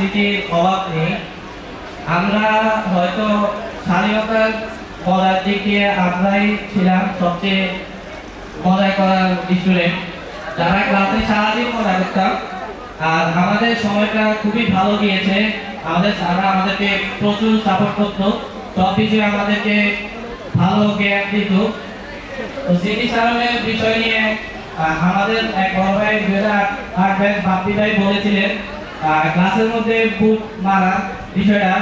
স্মৃতির অভাব নেই। আমরা হয়তো স্বাধীনতার মজার দিক দিয়ে আমরাই ছিলাম, সবচেয়ে মজা করার স্টুডেন্ট যারা ক্লাসে সারাদিন মজা করতাম, আর আমাদের সময়টা খুবই ভালো গিয়েছে। আমাদের স্যাররা আমাদেরকে প্রচুর সাপোর্ট করতো, সব বিষয়ে আমাদেরকে ভালো জ্ঞান দিত। তো স্মৃতি চারণের বিষয় নিয়ে আমাদের এক বড় ভাই দুই হাজার আট বাপ্পি ভাই বলেছিলেন ক্লাসের মধ্যে বুট মারা বিষয়টা,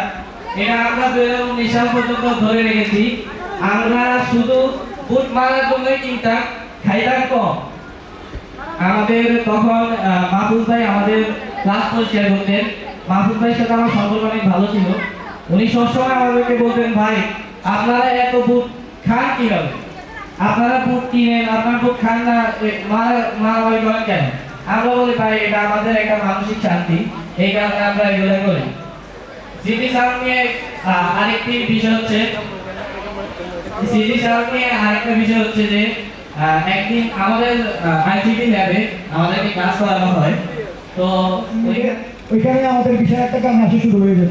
এটা আমরা দুই হাজার উনিশ সাল পর্যন্ত ধরে রেখেছি। আমরা শুধু বুট মারার জন্যই চিন্তা খাইতাম কম। আমাদের তখন মাহফুজ ভাই আমাদের ক্লাস পরিষ্কার করতেন। মাহফুজ ভাইয়ের সাথে আমার সম্পর্ক অনেক ভালো ছিল। উনি সবসময় আমাদেরকে বলতেন, ভাই, আপনারা এত বুট খান কীভাবে? আপনারা বুট কিনেন, আপনার বুট খান না মারামারি করেন কেন? আমরা বলি, ভাই, এটা আমাদের একটা মানসিক শান্তি। এই কারণে আমরা এগুলো করি। স্মৃতি সাউন্ড নিয়ে আরেকটি বিষয় হচ্ছে স্মৃতি সাউন্ড নিয়ে আরেকটা বিষয় হচ্ছে যে একদিন আমাদের আইসিটি ল্যাবে আমাদেরকে ক্লাস করানো হয়। তো ওই- ওইখানে আমাদের বিশাল একটা গান আসা শুরু হয়ে যেত,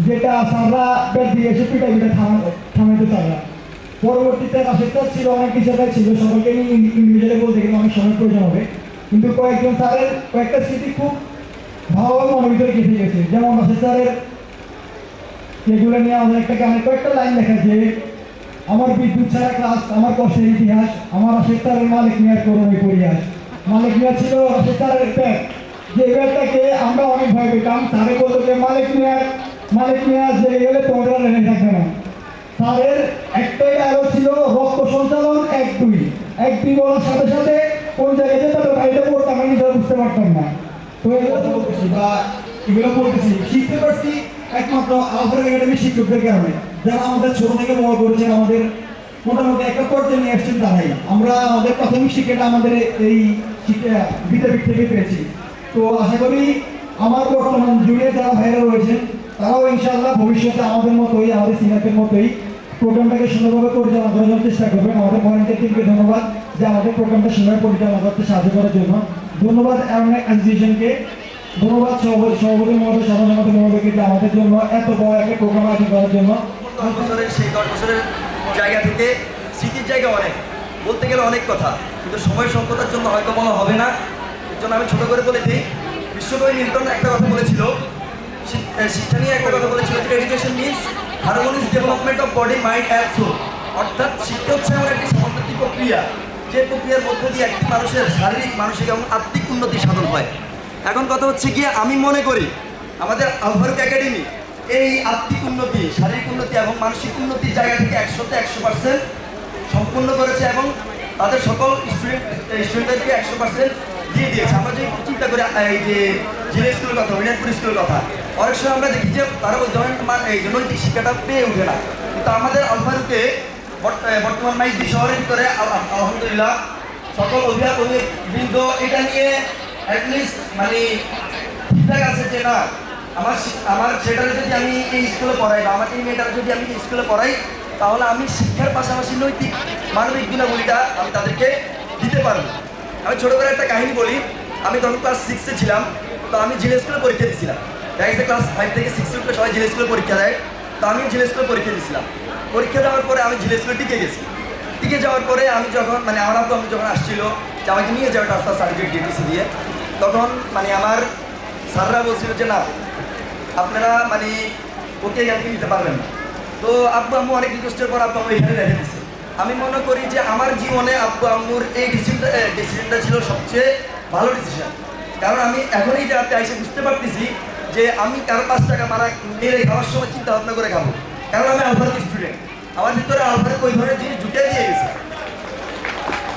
যেটা সাররা ব্যাট দিয়ে এসে পিটা পিটা থামাইতে সাররা পরবর্তীতে রাশেদটা ছিল, অনেক বিষয়টা ছিল, সবাইকে নিয়ে ইন্ডিভিজুয়ালি বলতে গেলে অনেক সময় প্রয়োজন হবে। কিন্তু কয়েকজন স্যারের কয়েকটা স্মৃতি খুব ভালোভাবে মনের ভিতরে গেঁথে গেছে। যেমন স্যারের এগুলো নিয়ে আমাদের একটা গানের কয়েকটা লাইন লেখা যে, আমার বিদ্যুৎ ছাড়া ক্লাস, আমার কষ্টের ইতিহাস, আমার রাশেদ স্যারের মালিক মিয়ার করোনায় পরিহাস মালিক মিয়া ছিল রাশেদ স্যারের ব্যাগ যে ব্যাগটাকে আমরা অনেক ভয় পেতাম। স্যারে বলতো যে, মালিক মিয়ার মালিক মিয়া যে গেলে তোমরা রেখে থাকবে না। স্যারের একটাই আরও ছিল, রক্ত সঞ্চালন এক দুই। এক দুই বলার সাথে সাথে কোন জায়গায় পড়তাম আমি বুঝতে পারতাম না। বা এগুলো শিখতে পারছি একমাত্র শিক্ষকদের যারা আমাদের ছোট থেকে বড় আমাদের মোটামুটি আমরা আমাদের প্রাথমিক শিক্ষাটা আমাদের এই শিক্ষা থেকে পেয়েছি। তো আমার বর্তমান যারা তারাও ইনশাআল্লাহ ভবিষ্যতে আমাদের মতোই, আমাদের সিনিয়রদের মতোই প্রোগ্রামটাকে সুন্দরভাবে পরিচালনা করার জন্য চেষ্টা করবেন। আমাদের ভলেন্টিয়ার টিমকে ধন্যবাদ যে আমাদের প্রোগ্রামটা সুন্দর পরিচালনা করতে সাহায্য করার জন্য। ধন্যবাদ এমন অ্যাসোসিয়েশনকে ধন্যবাদ সভাপতি সভাপতি সাধারণ সম্পাদক মহোদয়কে যে আমাদের জন্য এত বড় একটা প্রোগ্রাম আয়োজন করার জন্য। সেই দশ বছরের জায়গা থেকে স্মৃতির জায়গা অনেক। বলতে গেলে অনেক কথা। কিন্তু সময় সংকটের জন্য হয়তো বলা হবে না। এর জন্য আমি ছোট করে বলে দিই। বিশ্বকবি মিল্টন একটা কথা বলেছিল। শিক্ষা নিয়ে একটা কথা বলেছিল যে education means harmonious development of body mind and soul অর্থাৎ শিক্ষা হচ্ছে এমন একটি সমন্বিত প্রক্রিয়া, যে প্রক্রিয়ার মধ্যে দিয়ে একটি মানুষের শারীরিক, মানসিক এবং আত্মিক উন্নতি সাধন হয়। এখন কথা হচ্ছে গিয়ে আমি মনে করি, আমাদের আলফারুক একাডেমি এই আত্মিক উন্নতি, শারীরিক উন্নতি এবং মানসিক উন্নতির জায়গা থেকে একশোতে একশো পার্সেন্ট সম্পূর্ণ করেছে এবং তাদের সকল স্টুডেন্ট স্টুডেন্টদেরকে একশো পার্সেন্ট দিয়ে দিয়েছে। আমরা একটু চিন্তা করি, এই যে জিলে স্কুলের কথা উইনারপুর স্কুলের কথা অনেক সময় আমরা দেখি যে তারা ওই ধরনের মান- এই নৈতিক শিক্ষাটা পেয়ে ওঠে না। কিন্তু আমাদের আলফারুকে বর্তমান মাইজদি শহরের ভিতরে আল- আল- আলহামদুলিল্লাহ, সকল অভিভাবক বৃন্দ এটা নিয়ে অ্যাটলিস্ট মানে ঠিকঠাক আছে যে, না, আমার আমার ছেলেটাকে যদি আমি এই স্কুলে পড়াই বা আমার এই মেয়েটাকে যদি আমি স্কুলে পড়াই, তাহলে আমি শিক্ষার পাশাপাশি নৈতিক মানবিক গুণাবলীটা আমি তাদেরকে দিতে পারব। আমি ছোটো করে একটা কাহিনী বলি, আমি তখন ক্লাস সিক্সে ছিলাম, তো আমি জিলে স্কুলে পরীক্ষা দিয়েছিলাম গেছে ক্লাস ফাইভ থেকে সিক্স উঠলে সবাই জিলে স্কুলে পরীক্ষা দেয়। তো আমি জিলে স্কুলে পরীক্ষা দিয়েছিলাম। পরীক্ষা দেওয়ার পরে আমি জিলে স্কুলে টিকে গেছি। টিকে যাওয়ার পরে আমি যখন মানে আমার আব্বু আমি যখন আসছিল যে আমাকে নিয়ে যাওয়ার রাস্তা সার্টিফিকেট ডিটিসি দিয়ে তখন মানে আমার স্যাররা বলছিল যে, না, আপনারা মানে ওকে এখানে নিতে পারবেন না। তো আব্বু আম্মু অনেক রিকোয়েস্টের পর আব্বু আম্মু এখানে রেখে দিচ্ছে আমি মনে করি যে আমার জীবনে আব্বু আম্মুর এই ডিসিশনটা ডিসিশনটা ছিল সবচেয়ে ভালো ডিসিশন কারণ আমি এখনই যাতে এসে বুঝতে পারতেছি যে আমি কারও পাঁচ টাকা মারা মেরে খাওয়ার সময় চিন্তা ভাবনা করে খাব কারণ আমি আলফার স্টুডেন্ট আমার ভিতরে আলফার ওই ধরনের জিনিস জুটে দিয়ে গেছে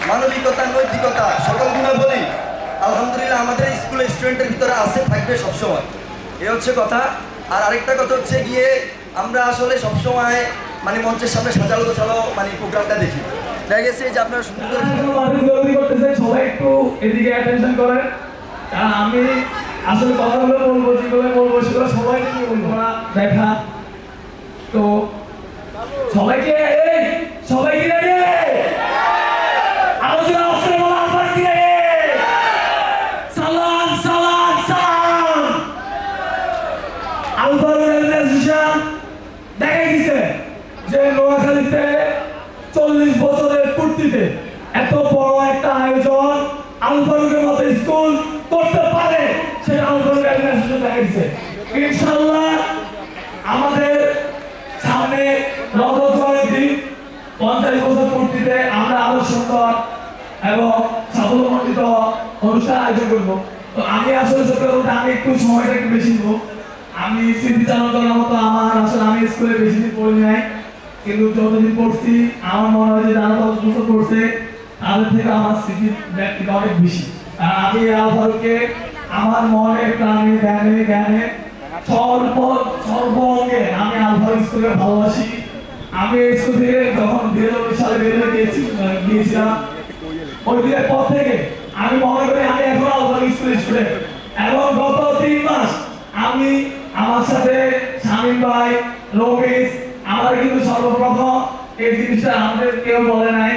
মানবিকতা নৈতিকতা সকল গুণাবলী আলহামদুলিল্লাহ আমাদের স্কুলের স্টুডেন্টের ভিতরে আছে থাকবে সবসময় এ হচ্ছে কথা আর আরেকটা কথা হচ্ছে গিয়ে আমরা আসলে সবসময় মানে মঞ্চের সামনে সাজালো গোছালো মানে প্রোগ্রামটা দেখি দেখা গেছে যে আপনার সুন্দর সবাই একটু এদিকে অ্যাটেনশন করেন আমি আসলে কথাগুলো বলব, যেগুলো বলব, সেগুলো সবাইকে নিয়ে বলব। না দেখা। তো সবাইকে সবাইকে দিছে যে চল্লিশ বছরের এত বড় একটা আয়োজন আলফারুকের মতো স্কুল করতে দেখাই ইনশাল্লাহ আমাদের সামনে রজত জয়ন্তী পঞ্চাশ বছর পূর্তিতে আমরা আরও সুন্দর এবং সাফল্যমণ্ডিত অনুষ্ঠান আয়োজন করব। তো আমি আসলে সত্যি কথা আমি একটু সময়টা একটু বেশি নেব। আমি স্মৃতিচারণ করার মতো আমার আসলে আমি স্কুলে বেশি দিন পড়ি নাই কিন্তু যতদিন পড়ছি, আমার মনে হয় যে যারা দশ বছর পড়ছে, তাদের থেকে আমার স্মৃতি ব্যাপ্তিটা অনেক বেশি। আর আমি আল আমার মনে প্রাণে ধ্যানে জ্ঞানে সর্ব সর্ব অঙ্গে আমি আল স্কুলে ভালোবাসি। আমি স্কুল থেকে যখন দুই হাজার সালে বের গিয়েছি গিয়েছিলাম, ওই দিনের পর থেকে আমি মনে করি আমি এখন আলফার স্কুল স্টুডেন্ট। এবং গত তিন মাস আমি আমার সাথে শামীম ভাই, রমেশ আমার কিন্তু সর্বপ্রথম এই জিনিসটা আমাদের কেউ বলে নাই।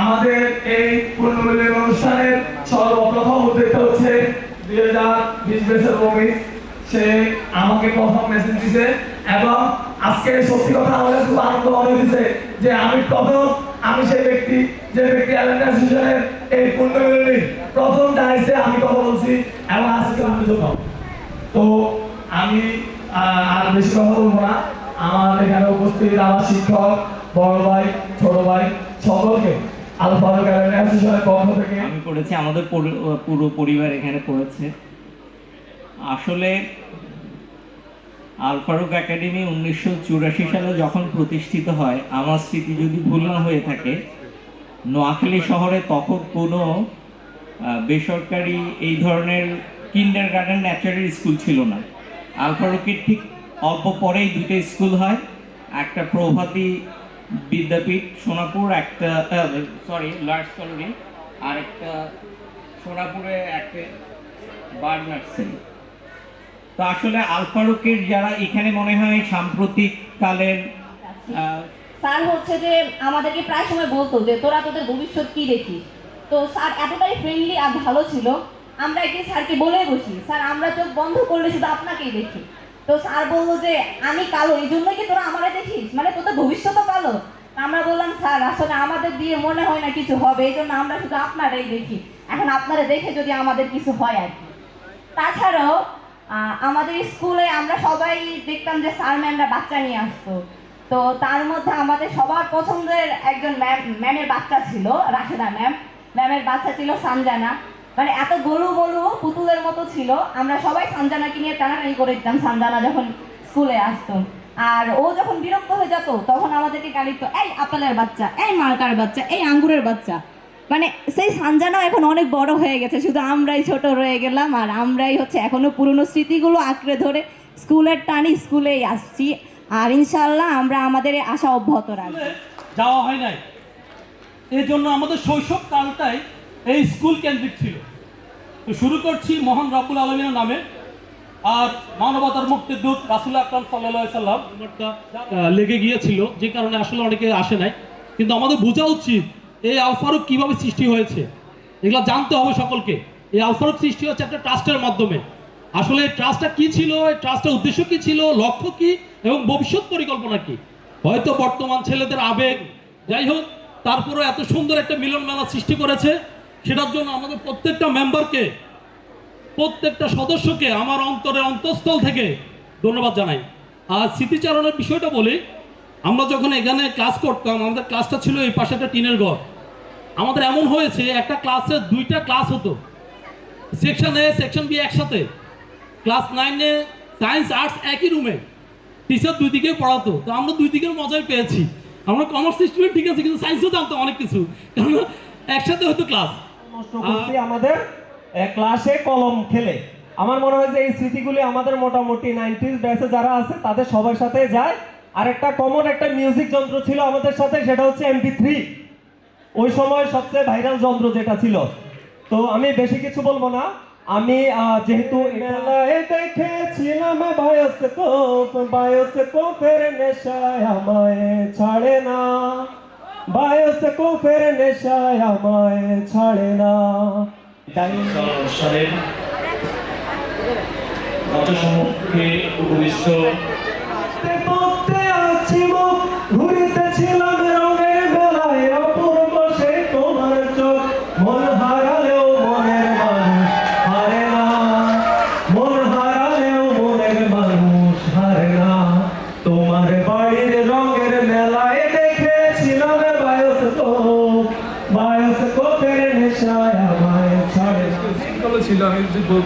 আমাদের এই পূর্ণমিলন অনুষ্ঠানের সর্বপ্রথম উদ্যোগটা হচ্ছে দুই হাজার বেসের রমেশ সে আমাকে প্রথম মেসেজ দিছে এবং আজকে সত্যি কথা আমাদের খুব আনন্দ মনে হয়েছে যে আমি প্রথম, আমি সেই ব্যক্তি, যে ব্যক্তি অ্যালেন্ট অ্যাসোসিয়েশনের এই পূর্ণমিলনী প্রথম ডাইসে আমি কথা বলছি এবং আজকে আমি তো আমি আর বেশি কথা বলব না। আমার এখানে উপস্থিত আমার শিক্ষক, বড় ভাই, ছোট ভাই, সকলকে আলফা অ্যাসোসিয়েশনের পক্ষ থেকে। আমি পড়েছি, আমাদের পুরো পরিবার এখানে পড়েছে। আসলে আল ফারুক একাডেমি উনিশশো চুরাশি সালে যখন প্রতিষ্ঠিত হয়, আমার স্মৃতি যদি ভুল না হয়ে থাকে, নোয়াখালী শহরে তখন কোনো বেসরকারি এই ধরনের কিন্ডার গার্ডেন ন্যাচারাল স্কুল ছিল না। আল ফারুকের ঠিক অল্প পরেই দুটো স্কুল হয়, একটা প্রভাতী বিদ্যাপীঠ সোনাপুর, একটা সরি লার্জ কলোনি আর একটা সোনাপুরে একটা বার্ড নার্সারি তো আসলে আল ফারুকের যারা এখানে মনে হয় সাম্প্রতিক কালের স্যার হচ্ছে যে আমাদেরকে প্রায় সময় বলতো যে, তোরা তোদের ভবিষ্যৎ কি দেখিস তো স্যার এতটাই ফ্রেন্ডলি আর ভালো ছিল। আমরা একদিন স্যারকে বলে বসি, স্যার, আমরা চোখ বন্ধ করলে শুধু আপনাকেই দেখি। তো স্যার বলল যে, আমি কালো, এই জন্যই কি তোরা আমারে দেখিস? মানে তোদের ভবিষ্যৎও কালো। আমরা বললাম, স্যার, আসলে আমাদের দিয়ে মনে হয় না কিছু হবে, এই জন্য আমরা শুধু আপনারাই দেখি। এখন আপনারা দেখে যদি আমাদের কিছু হয় আর কি। তাছাড়াও আমাদের স্কুলে আমরা সবাই দেখতাম যে স্যার ম্যামরা বাচ্চা নিয়ে আসতো। তো তার মধ্যে আমাদের সবার পছন্দের একজন ম্যাম ম্যামের বাচ্চা ছিল, রাশেদা ম্যাম ম্যামের বাচ্চা ছিল সানজানা। মানে এত গলু গলু পুতুলের মতো ছিল। আমরা সবাই সানজানাকে নিয়ে টানাটানি করে দিতাম, সানজানা যখন স্কুলে আসতো। আর ও যখন বিরক্ত হয়ে যেত, তখন আমাদেরকে গালি দিত, এই আপেলের বাচ্চা, এই মার্কার বাচ্চা, এই আঙ্গুরের বাচ্চা। মানে সেই সানজানাও এখন অনেক বড় হয়ে গেছে শুধু আমরাই ছোট রয়ে গেলাম আর আমরাই হচ্ছে এখনও পুরনো স্মৃতিগুলো আঁকড়ে ধরে স্কুলের টানি স্কুলেই আসছি। আর ইনশাল্লাহ আমরা আমাদের আশা অব্যাহত রাখব। যাওয়া হয় নাই। এর জন্য আমাদের শৈশব কালটাই এই স্কুল কেন্দ্রিক ছিল। তো শুরু করছি মহান রাবুল আলমিনের নামে। আর মানবতার মুক্তির দূত রাসুল আকরাম সাল্লাহ সাল্লাম লেগে গিয়েছিল যে কারণে আসলে অনেকে আসে নাই। কিন্তু আমাদের বোঝা উচিত এই আলফারুক কীভাবে সৃষ্টি হয়েছে? এগুলো জানতে হবে সকলকে। এই আলফারুক সৃষ্টি হচ্ছে একটা ট্রাস্টের মাধ্যমে। আসলে এই ট্রাস্টটা কি ছিল? এই ট্রাস্টের উদ্দেশ্য কি ছিল? লক্ষ্য কি? এবং ভবিষ্যৎ পরিকল্পনা কি? হয়তো বর্তমান ছেলেদের আবেগ। যাই হোক তারপরে এত সুন্দর একটা মিলন মেলা সৃষ্টি করেছে। সেটার জন্য আমাদের প্রত্যেকটা মেম্বারকে প্রত্যেকটা সদস্যকে আমার অন্তরের অন্তঃস্থল থেকে ধন্যবাদ জানাই। আর স্মৃতিচারণের বিষয়টা বলি, আমরা যখন এখানে ক্লাস করতাম, আমাদের ক্লাসটা ছিল এই পাশে একটা টিনের ঘর। আমাদের এমন হয়েছে, একটা ক্লাসে দুইটা ক্লাস হতো। সেকশন এ সেকশন বি একসাথে। ক্লাস নাইনে সায়েন্স আর্টস একই রুমে টিচার দুই দিকে পড়াতো। তো আমরা দুই দিকের মজাই পেয়েছি। আমরা কমার্স স্টুডেন্ট ঠিক আছে, কিন্তু সায়েন্সও জানতাম অনেক কিছু। কারণ একসাথে হতো ক্লাস আমাদের ক্লাসে কলম খেলে। আমার মনে হয় যে এই স্মৃতিগুলি আমাদের মোটামুটি নাইনটিজ ব্যাচে যারা আছে, তাদের সবার সাথে যায়। আর একটা কমন একটা মিউজিক যন্ত্র ছিল আমাদের সাথে, সেটা হচ্ছে এমপি থ্রি ওই সময় সবচেয়ে ভাইরাল যন্ত্র যেটা ছিল। তো আমি বেশি কিছু বলব না। আমি যেহেতু মেলায় দেখেছিলাম বায়োস্কোপ বায়োস্কোপের নেশায় আমায় ছাড়ে না। বায়োস্কোপের নেশায় আমায় ছাড়ে না। সালের মঞ্চ উপবিষ্ট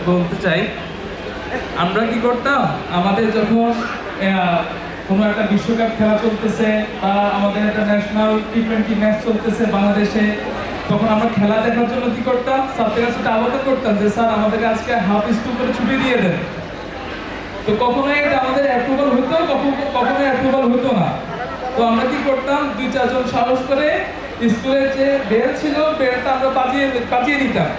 বলতে চাই, আমরা কি করতাম? আমাদের যখন কোনো একটা বিশ্বকাপ খেলা চলতেছে বা আমাদের একটা ন্যাশনাল টি টোয়েন্টি ম্যাচ চলতেছে বাংলাদেশে, তখন আমরা খেলা দেখার জন্য কি করতাম? কাছে একটা আবেদন করতাম যে, স্যার, আমাদেরকে আজকে হাফ স্কুল করে ছুটি দিয়ে দেন। তো কখনোই এটা আমাদের অ্যাপ্রুভাল হতো, কখনো, কখনোই অ্যাপ্রুভাল হতো না। তো আমরা কি করতাম? দুই, চারজন সাহস করে স্কুলের যে বেল ছিল বেলটা আমরা বাজিয়ে বাজিয়ে দিতাম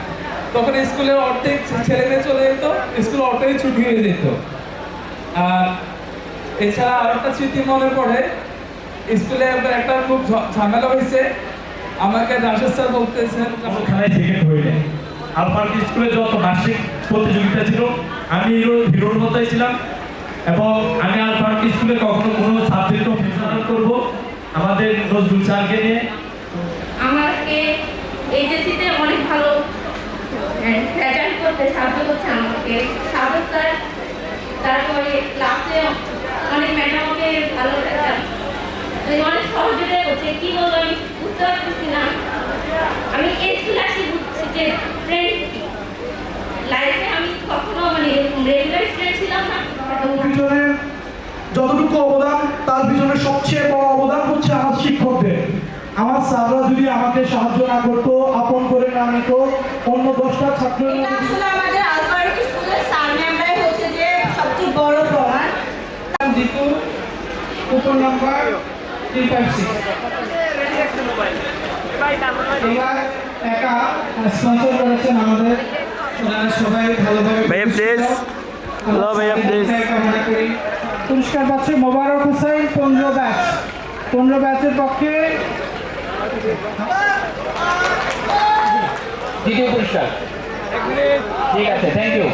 তখন স্কুলের অর্ধেক ছেলে মেয়ে চলে যেত স্কুল অর্ধেক ছুটি হয়ে যেত। আর এছাড়া আর একটা স্মৃতি মনে পড়ে স্কুলে একটা খুব ঝ- ঝামেলা হয়েছে। আমাকে রাশেদ স্যার বলতেছেন খেলায় সেকেন্ড হইনি আলফার স্কুলে যত বার্ষিক প্রতিযোগিতা ছিল আমি হিরো হিরোর মতোই ছিলাম। এবং আমি আলফার স্কুলে কখনো কোনো সাবজেক্টও ফিউশন করব। আমাদের নজরুল স্যারকে নিয়ে। আমাকে এইচএসসিতে অনেক ভালো রেজাল্ট করতে সাহায্য করছে আমাকে। সাহায্য স্যার, তারপরে ক্লাসে অনেক ম্যাডাম ভালো রেজাল্ট অনেক সহযোগিতা করছে। আমি বুঝতে পারতেছি না। আমি এই স্কুলে আসি বুঝছি যে ফ্রেন্ড লাইফে আমি কখনো মানে রেগুলার স্টুডেন্ট ছিলাম না। যতটুকু অবদান, তার পিছনে সবচেয়ে বড় অবদান হচ্ছে আমার শিক্ষকদের। আমার স্যাররা যদি আমাকে সাহায্য না করতো আপন করে না নিত অন্য দশটা ছাত্র উপর নাম্বার থ্রি ফাইভ সিক্স এবার একা স্পন্সর করেছেন আমাদের। ওনারা সবাই ভালোভাবে ভাইয়া. হ্যালো ভাইয়া, পুরস্কার পাচ্ছে মোবারক হোসেন পনেরো ব্যাচ। পনেরো ব্যাচের পক্ষে দ্বিতীয় পুরস্কার। ঠিক আছে থ্যাংক ইউ